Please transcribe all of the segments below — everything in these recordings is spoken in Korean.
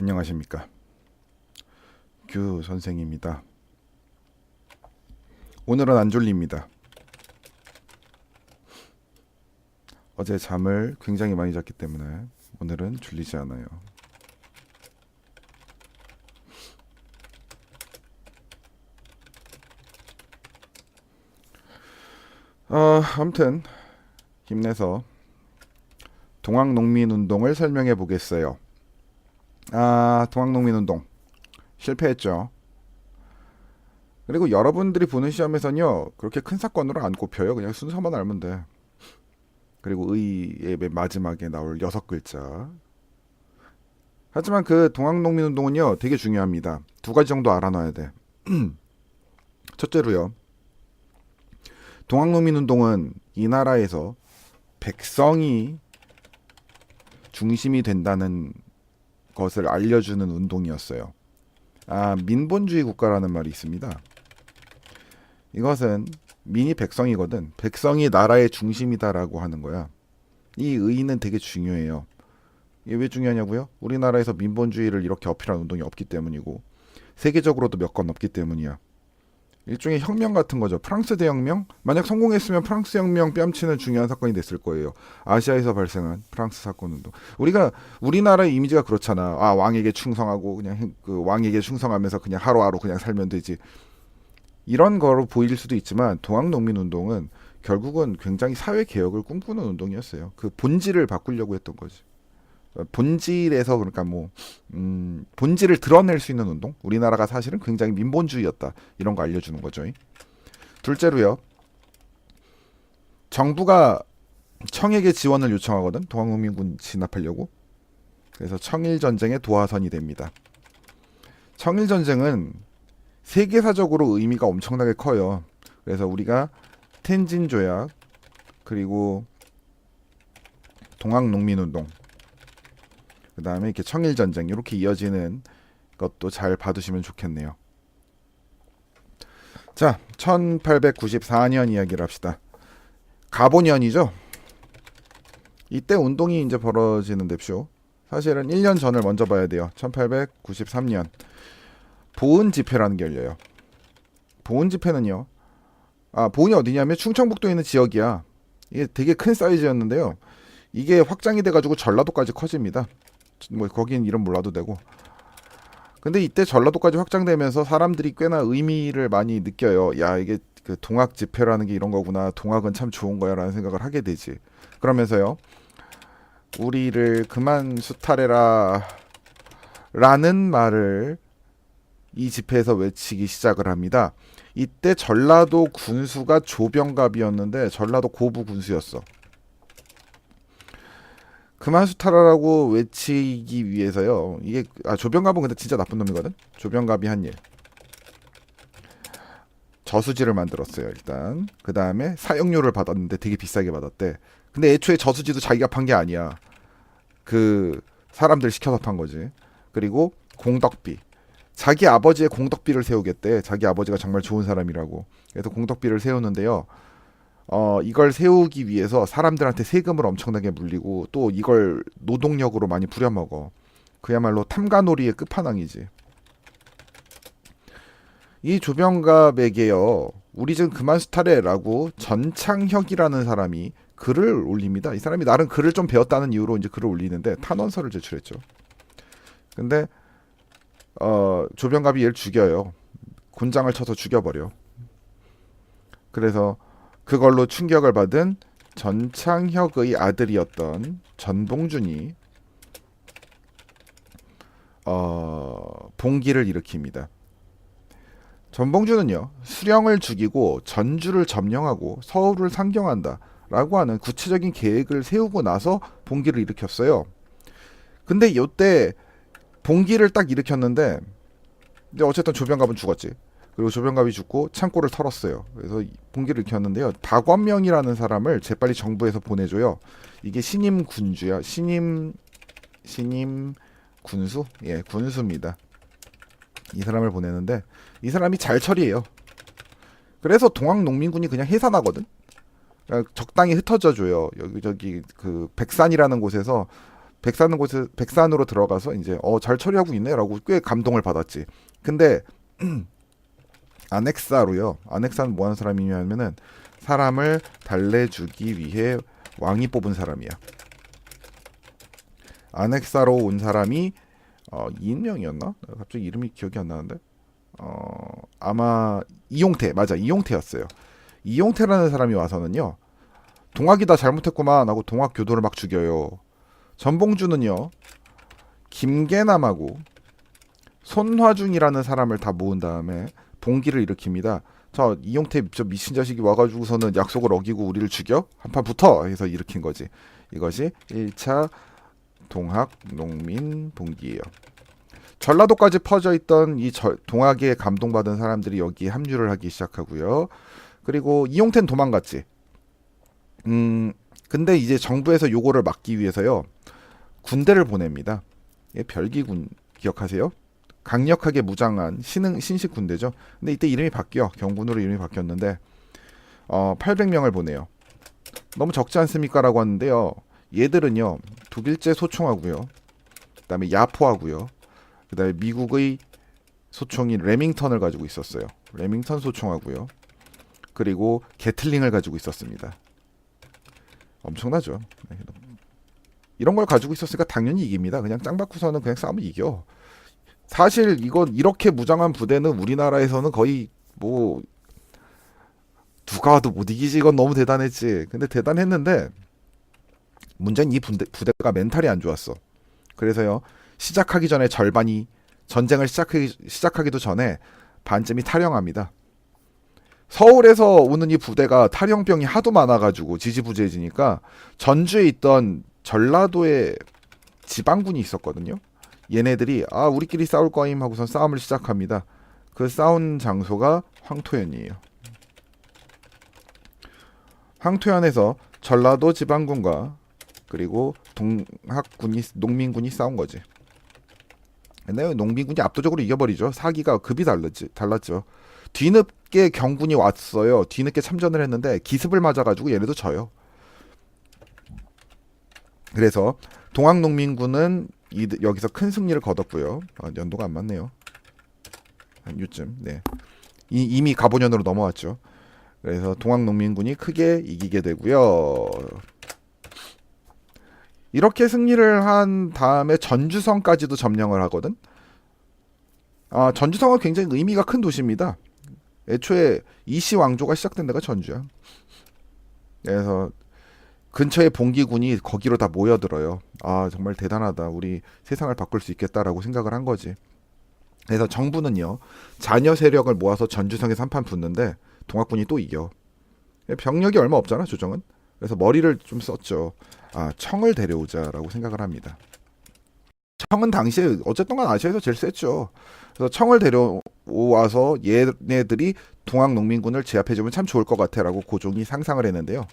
안녕하십니까. 규 선생입니다. 오늘은 안 졸립니다. 어제 잠을 굉장히 많이 잤기 때문에 오늘은 졸리지 않아요. 어, 아무튼 힘내서 동학농민운동을 설명해 보겠어요. 아, 동학농민운동 실패했죠. 그리고 여러분들이 보는 시험에서는요 그렇게 큰 사건으로 안 꼽혀요. 그냥 순서만 알면 돼. 그리고 의의 맨 마지막에 나올 여섯 글자. 하지만 그 동학농민운동은요 되게 중요합니다. 두 가지 정도 알아놔야 돼. 첫째로요. 동학농민운동은 이 나라에서 백성이 중심이 된다는 것을 알려주는 운동이었어요. 아, 민본주의 국가라는 말이 있습니다. 이것은 민이 백성이거든. 백성이 나라의 중심이다라고 하는 거야. 이 의의는 되게 중요해요. 이게 왜 중요하냐고요? 우리나라에서 민본주의를 이렇게 어필한 운동이 없기 때문이고 세계적으로도 몇 건 없기 때문이야. 일종의 혁명 같은 거죠. 프랑스 대혁명? 만약 성공했으면 프랑스 혁명 뺨치는 중요한 사건이 됐을 거예요. 아시아에서 발생한 프랑스 사건 운동. 우리가 우리나라의 이미지가 그렇잖아. 아 왕에게 충성하고 그냥 그 왕에게 충성하면서 그냥 하루하루 그냥 살면 되지. 이런 거로 보일 수도 있지만 동학 농민 운동은 결국은 굉장히 사회 개혁을 꿈꾸는 운동이었어요. 그 본질을 바꾸려고 했던 거지. 본질에서 그러니까 뭐 음, 본질을 드러낼 수 있는 운동. 우리나라가 사실은 굉장히 민본주의였다. 이런 거 알려주는 거죠. 둘째로요. 정부가 청에게 지원을 요청하거든. 동학농민군 진압하려고. 그래서 청일 전쟁의 도화선이 됩니다. 청일 전쟁은 세계사적으로 의미가 엄청나게 커요. 그래서 우리가 텐진 조약 그리고 동학농민운동 그 다음에 이렇게 청일 전쟁 이렇게 이어지는 것도 잘 봐두시면 좋겠네요. 자, 1894년 이야기를 합시다. 가보년이죠. 이때 운동이 이제 벌어지는 뎁쇼. 사실은 1년 전을 먼저 봐야 돼요. 1893년 보은 집회라는 게 열려요. 보은 집회는요. 아, 보은이 어디냐면 충청북도에 있는 지역이야. 이게 되게 큰 사이즈였는데요. 이게 확장이 돼가지고 전라도까지 커집니다. 뭐 거긴 이름 몰라도 되고. 근데 이때 전라도까지 확장되면서 사람들이 꽤나 의미를 많이 느껴요. 야 이게 그 동학 집회라는 게 이런 거구나. 동학은 참 좋은 거야라는 생각을 하게 되지. 그러면서요. 우리를 그만 수탈해라 라는 말을 이 집회에서 외치기 시작을 합니다. 이때 전라도 군수가 조병갑이었는데 전라도 고부 군수였어. 그만 수탈하라고 외치기 위해서요. 이게 아 조병갑은 근데 진짜 나쁜 놈이거든. 조병갑이 한 일. 저수지를 만들었어요. 일단 그 다음에 사용료를 받았는데 되게 비싸게 받았대. 근데 애초에 저수지도 자기가 판 게 아니야. 그 사람들 시켜서 판 거지. 그리고 공덕비. 자기 아버지의 공덕비를 세우겠대. 자기 아버지가 정말 좋은 사람이라고. 그래서 공덕비를 세우는데요. 어, 이걸 세우기 위해서 사람들한테 세금을 엄청나게 물리고 또 이걸 노동력으로 많이 부려먹어. 그야말로 탐가놀이의 끝판왕이지. 이 조병갑에게요. 우리 좀 그만 수탈해라고 전창혁이라는 사람이 글을 올립니다. 이 사람이 나름 글을 좀 배웠다는 이유로 이제 글을 올리는데 탄원서를 제출했죠. 근데 어, 조병갑이 얘를 죽여요. 군장을 쳐서 죽여버려. 그래서 그걸로 충격을 받은 전창혁의 아들이었던 전봉준이 어, 봉기를 일으킵니다. 전봉준은요 수령을 죽이고 전주를 점령하고 서울을 상경한다라고 하는 구체적인 계획을 세우고 나서 봉기를 일으켰어요. 근데 이때 봉기를 딱 일으켰는데 이제 어쨌든 조병갑은 죽었지. 그리고 조병갑이 죽고 창고를 털었어요. 그래서 봉기를 일으켰는데요. 박원명이라는 사람을 재빨리 정부에서 보내줘요. 이게 신임 군주야. 신임 신임 군수? 예, 군수입니다. 이 사람을 보내는데 이 사람이 잘 처리해요. 그래서 동학농민군이 그냥 해산하거든. 그러니까 적당히 흩어져 줘요. 여기저기 그 백산이라는 곳에서 백산 곳에 백산으로 들어가서 이제 어 잘 처리하고 있네라고 꽤 감동을 받았지. 근데 아넥사로요. 아넥사는 뭐 하는 사람이냐면은 사람을 달래주기 위해 왕이 뽑은 사람이야. 아넥사로 온 사람이 어 이인명이었나? 갑자기 이름이 기억이 안 나는데. 어 아마 이용태 맞아 이용태였어요. 이용태라는 사람이 와서는요. 동학이 다 잘못했구만 하고 동학 교도를 막 죽여요. 전봉주는요. 김계남하고 손화중이라는 사람을 다 모은 다음에 봉기를 일으킵니다. 저 이용태 저 미친 자식이 와가지고서는 약속을 어기고 우리를 죽여 한판 붙어 해서 일으킨 거지. 이것이 1차 동학 농민 봉기예요. 전라도까지 퍼져 있던 이 저- 동학에 감동받은 사람들이 여기에 합류를 하기 시작하고요. 그리고 이용태는 도망갔지. 음, 근데 이제 정부에서 요거를 막기 위해서요. 군대를 보냅니다. 예, 별기군 기억하세요? 강력하게 무장한 신흥 신식 군대죠. 근데 이때 이름이 바뀌어 경군으로 이름이 바뀌었는데 어 800명을 보내요. 너무 적지 않습니까라고 하는데요. 얘들은요 독일제 소총하고요, 그다음에 야포하고요, 그다음에 미국의 소총인 레밍턴을 가지고 있었어요. 레밍턴 소총하고요, 그리고 게틀링을 가지고 있었습니다. 엄청나죠. 네. 이런 걸 가지고 있었으니까 당연히 이깁니다. 그냥 짱 받고서는 그냥 싸우면 이겨. 사실 이건 이렇게 무장한 부대는 우리나라에서는 거의 뭐 누가 와도 못 이기지 이건 너무 대단했지. 근데 대단했는데 문제는 이 부대, 부대가 멘탈이 안 좋았어. 그래서요 시작하기 전에 절반이 전쟁을 시작하기, 시작하기도 전에 반쯤이 탈영합니다. 서울에서 오는 이 부대가 탈영병이 하도 많아가지고 지지부재해지니까 전주에 있던 전라도에 지방군이 있었거든요. 얘네들이 아 우리끼리 싸울 거임 하고선 싸움을 시작합니다. 그 싸운 장소가 황토현이에요. 황토현에서 전라도 지방군과 그리고 동학군이 농민군이 싸운 거지. 근데 농민군이 압도적으로 이겨버리죠. 사기가 급이 달랐지, 달랐죠. 뒤늦게 경군이 왔어요. 뒤늦게 참전을 했는데 기습을 맞아가지고 얘네도 져요. 그래서 동학농민군은 이, 여기서 큰 승리를 거뒀고요. 아, 연도가 안 맞네요. 한 요쯤. 네. 이, 이미 가보년으로 넘어왔죠. 그래서 동학농민군이 크게 이기게 되고요. 이렇게 승리를 한 다음에 전주성까지도 점령을 하거든. 아, 전주성은 굉장히 의미가 큰 도시입니다. 애초에 이시 왕조가 시작된 데가 전주야. 그래서 근처에 봉기군이 거기로 다 모여들어요. 아 정말 대단하다. 우리 세상을 바꿀 수 있겠다라고 생각을 한 거지. 그래서 정부는요 자녀 세력을 모아서 전주성에서 한판 붙는데 동학군이 또 이겨. 병력이 얼마 없잖아 조정은. 그래서 머리를 좀 썼죠. 아 청을 데려오자라고 생각을 합니다. 청은 당시에 어쨌든 간 아시아에서 제일 셌죠. 그래서 청을 데려와서 얘네들이 동학 농민군을 제압해주면 참 좋을 것 같아라고 고종이 상상을 했는데요.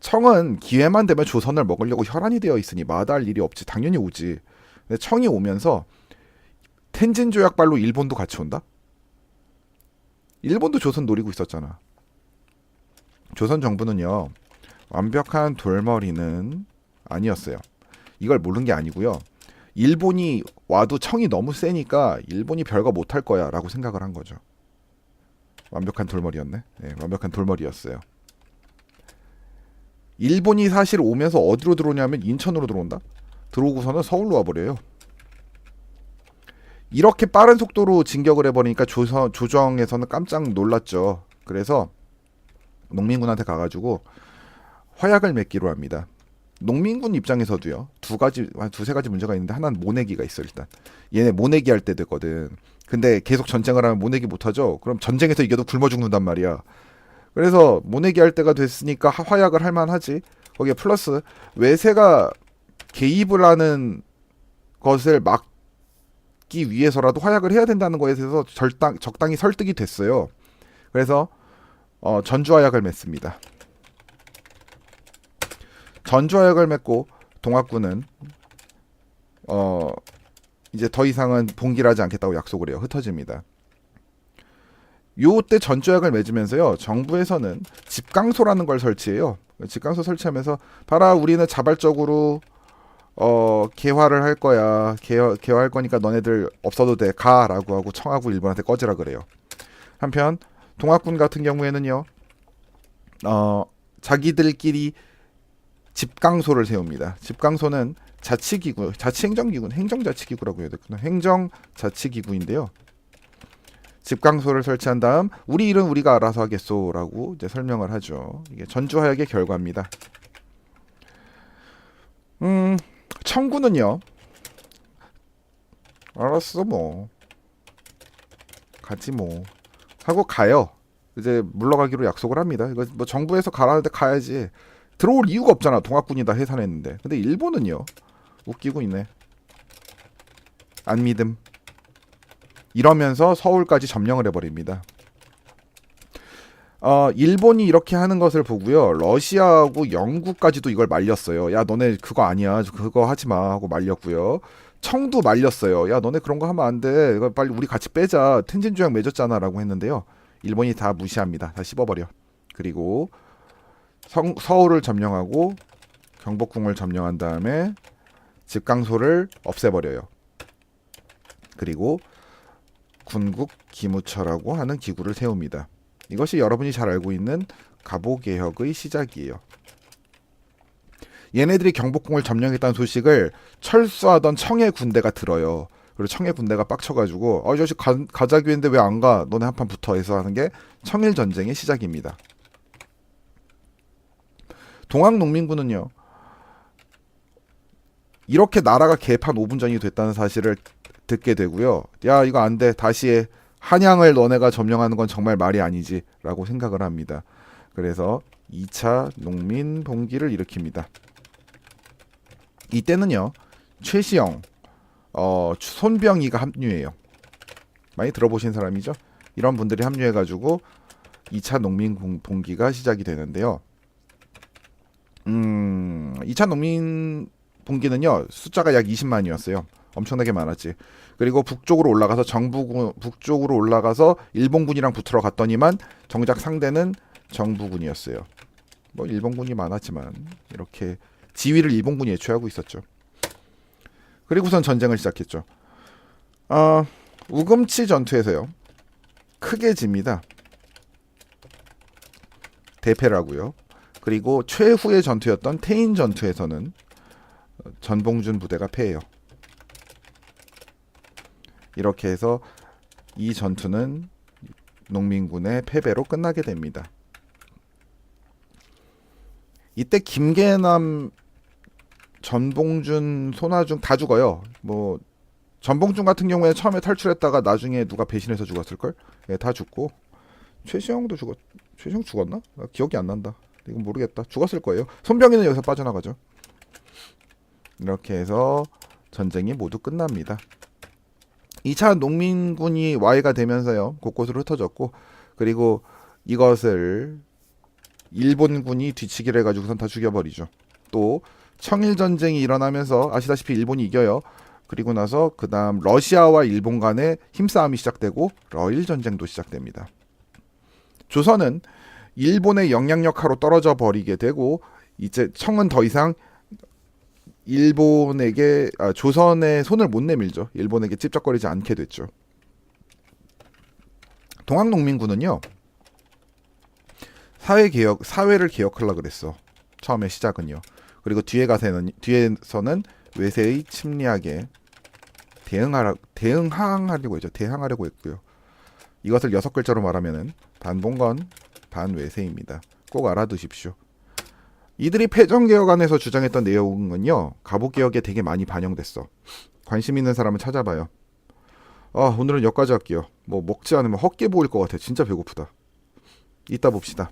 청은 기회만 되면 조선을 먹으려고 혈안이 되어 있으니 마다할 일이 없지 당연히 오지. 근데 청이 오면서 텐진 조약발로 일본도 같이 온다. 일본도 조선 노리고 있었잖아. 조선 정부는요 완벽한 돌머리는 아니었어요. 이걸 모르는 게 아니고요. 일본이 와도 청이 너무 세니까 일본이 별거 못할 거야라고 생각을 한 거죠. 완벽한 돌머리였네. 네, 완벽한 돌머리였어요. 일본이 사실 오면서 어디로 들어오냐면 인천으로 들어온다. 들어오고서는 서울로 와버려요. 이렇게 빠른 속도로 진격을 해버리니까 조선 조정에서는 깜짝 놀랐죠. 그래서 농민군한테 가가지고 화약을 맺기로 합니다. 농민군 입장에서도요 두 가지 한 두세 가지 문제가 있는데 하나는 모내기가 있어 일단 얘네 모내기 할때 되거든. 근데 계속 전쟁을 하면 모내기 못하죠. 그럼 전쟁에서 이겨도 굶어 죽는단 말이야. 그래서 모내기 할 때가 됐으니까 하- 화약을 할 만하지. 거기에 플러스 외세가 개입을 하는 것을 막기 위해서라도 화약을 해야 된다는 거에 대해서 절당, 적당히 설득이 됐어요. 그래서 어, 전주화약을 맺습니다. 전주화약을 맺고 동학군은 어 이제 더 이상은 봉기를 하지 않겠다고 약속을 해요. 흩어집니다. 요때 전주약을 맺으면서요 정부에서는 집강소라는 걸 설치해요 집강소 설치하면서 봐라 우리는 자발적으로 어 개화를 할 거야. 개화 개화할 거니까 너네들 없어도 돼. 가라고 하고 청하고 일본한테 꺼지라 그래요. 한편 동학군 같은 경우에는요. 어 자기들끼리 집강소를 세웁니다. 집강소는 자치기구, 자치행정기구, 행정자치기구라고 해야 되구나. 행정자치기구인데요. 집강소를 설치한 다음 우리 일은 우리가 알아서 하겠소라고 이제 설명을 하죠. 이게 전주 하역의 결과입니다. 음, 청구는요. 알았어 뭐 가지 뭐 하고 가요. 이제 물러가기로 약속을 합니다. 이거 뭐 정부에서 가라는데 가야지. 들어올 이유가 없잖아. 동학군이 다 해산했는데. 근데 일본은요. 웃기고 있네. 안 믿음. 이러면서 서울까지 점령을 해버립니다. 어, 일본이 이렇게 하는 것을 보고요. 러시아하고 영국까지도 이걸 말렸어요. 야, 너네 그거 아니야. 그거 하지 마. 하고 말렸고요. 청도 말렸어요. 야, 너네 그런 거 하면 안 돼. 빨리 우리 같이 빼자. 텐진 조약 맺었잖아. 라고 했는데요. 일본이 다 무시합니다. 다 씹어버려. 그리고 성, 서울을 점령하고 경복궁을 점령한 다음에 집강소를 없애버려요. 그리고 군국 기무처라고 하는 기구를 세웁니다. 이것이 여러분이 잘 알고 있는 갑오 개혁의 시작이에요. 얘네들이 경복궁을 점령했다는 소식을 철수하던 청해 군대가 들어요. 그리고 청해 군대가 빡쳐가지고 자식 가, 가자기 했는데 왜 안 가? 너네 한판 붙어 해서 하는 게 청일 전쟁의 시작입니다. 동학농민군은요. 이렇게 나라가 개판 5분 전이 됐다는 사실을 듣게 되고요. 야 이거 안 돼. 다시 해. 한양을 너네가 점령하는 건 정말 말이 아니지라고 생각을 합니다. 그래서 2차 농민 봉기를 일으킵니다. 이때는요. 최시영 어, 손병희가 합류해요. 많이 들어보신 사람이죠? 이런 분들이 합류해가지고 2차 농민 봉- 봉기가 시작이 되는데요. 음, 2차 농민 봉기는요 숫자가 약 20만이었어요. 엄청나게 많았지. 그리고 북쪽으로 올라가서 정부군 북쪽으로 올라가서 일본군이랑 붙으러 갔더니만 정작 상대는 정부군이었어요. 뭐 일본군이 많았지만 이렇게 지위를 일본군이 애초하고 있었죠. 그리고선 전쟁을 시작했죠. 아 우금치 전투에서요 크게 집니다. 대패라고요. 그리고 최후의 전투였던 태인 전투에서는 전봉준 부대가 패해요. 이렇게 해서 이 전투는 농민군의 패배로 끝나게 됩니다. 이때 김계남, 전봉준, 손아중 다 죽어요. 뭐 전봉준 같은 경우에 처음에 탈출했다가 나중에 누가 배신해서 죽었을 걸? 예, 다 죽고 최시영도 죽었. 최시영 죽었나? 나 기억이 안 난다. 이건 모르겠다. 죽었을 거예요. 손병희는 여기서 빠져나가죠. 이렇게 해서 전쟁이 모두 끝납니다. 2차 농민군이 와해가 되면서요 곳곳으로 흩어졌고 그리고 이것을 일본군이 뒤치기를 해가지고선 다 죽여버리죠. 또 청일 전쟁이 일어나면서 아시다시피 일본이 이겨요. 그리고 나서 그 다음 러시아와 일본 간의 힘싸움이 시작되고 러일 전쟁도 시작됩니다. 조선은 일본의 영향력 하로 떨어져 버리게 되고 이제 청은 더 이상 일본에게 아, 조선의 손을 못 내밀죠. 일본에게 찝쩍거리지 않게 됐죠. 동학농민군은요. 사회 개혁 사회를 개혁하려 그랬어. 처음에 시작은요. 그리고 뒤에 가서는 뒤에서는 외세의 침략에 대응하라 대응항하려고 했죠. 대항하려고 했고요. 이것을 여섯 글자로 말하면은 반봉건 반외세입니다. 꼭 알아두십시오. 이들이 패전개혁 안에서 주장했던 내용은요 가보개혁에 되게 많이 반영됐어. 관심 있는 사람은 찾아봐요. 아 오늘은 여기까지 할게요. 뭐 먹지 않으면 헛게 보일 것 같아. 진짜 배고프다. 이따 봅시다